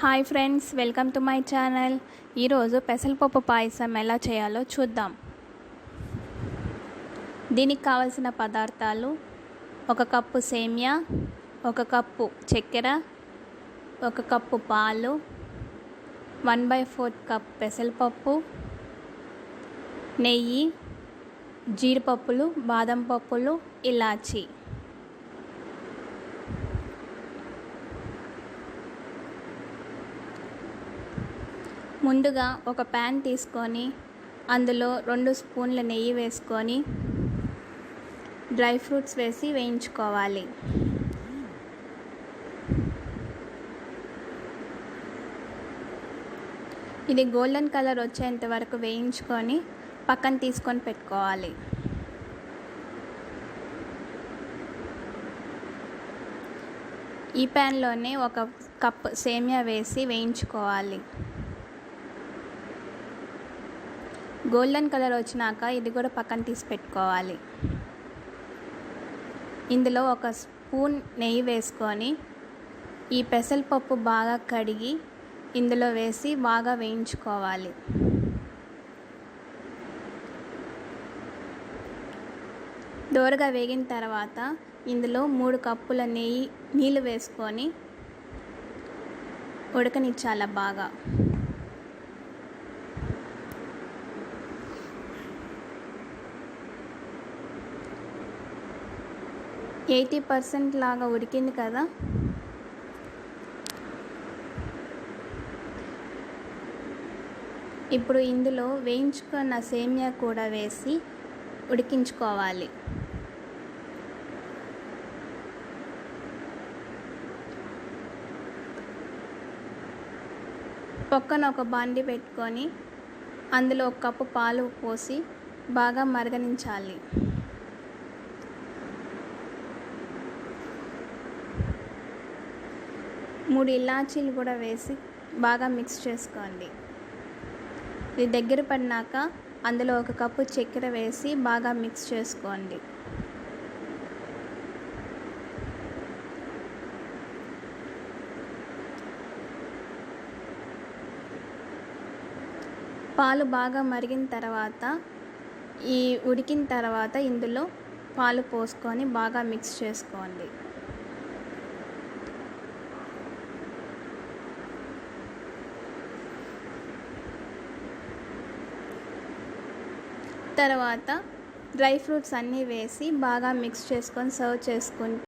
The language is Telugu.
Hi friends welcome to my channel ఈరోజు పెసరపప్పు పాయసం ఎలా చేయాలో చూద్దాం. దీనికి కావలసిన పదార్థాలు ఒక కప్పు సేమియా ఒక కప్పు చక్కెర ఒక కప్పు పాలు వన్ బై ఫోర్త్ కప్ పెసరపప్పు నెయ్యి జీడిపప్పులు బాదం పప్పులు ఇలాచీ. ముందుగా ఒక ప్యాన్ తీసుకొని అందులో రెండు స్పూన్ల నెయ్యి వేసుకొని డ్రై ఫ్రూట్స్ వేసి వేయించుకోవాలి. ఇది గోల్డెన్ కలర్ వచ్చేంత వరకు వేయించుకొని పక్కన తీసుకొని పెట్టుకోవాలి. ఈ ప్యాన్లోనే ఒక కప్ సేమియా వేసి వేయించుకోవాలి. గోల్డెన్ కలర్ వచ్చినాక ఇది కూడా పక్కన తీసి పెట్టుకోవాలి. ఇందులో ఒక స్పూన్ నెయ్యి వేసుకొని ఈ పెసరపప్పు బాగా కడిగి ఇందులో వేసి బాగా వేయించుకోవాలి. దోరగా వేగిన తర్వాత ఇందులో మూడు కప్పుల నెయ్యి నీళ్ళు వేసుకొని ఉడకనిచ్చాల బాగా. ఎయిటీ పర్సెంట్ లాగా ఉడికింది కదా. ఇప్పుడు ఇందులో వేయించుకున్న సేమియా కూడా వేసి ఉడికించుకోవాలి. పక్కన ఒక బాండి పెట్టుకొని అందులో ఒక కప్పు పాలు పోసి బాగా మరగనించాలి. మూడు ఇలాచీలు కూడా వేసి బాగా మిక్స్ చేసుకోండి. ఇది దగ్గర పడినాక అందులో ఒక కప్పు చక్కెర వేసి బాగా మిక్స్ చేసుకోండి. పాలు బాగా మరిగిన తర్వాత ఈ ఉడికిన తర్వాత ఇందులో పాలు పోసుకొని బాగా మిక్స్ చేసుకోండి. తర్వాత డ్రై ఫ్రూట్స్ అన్నీ వేసి బాగా మిక్స్ చేసుకొని సర్వ్ చేసుకుంటే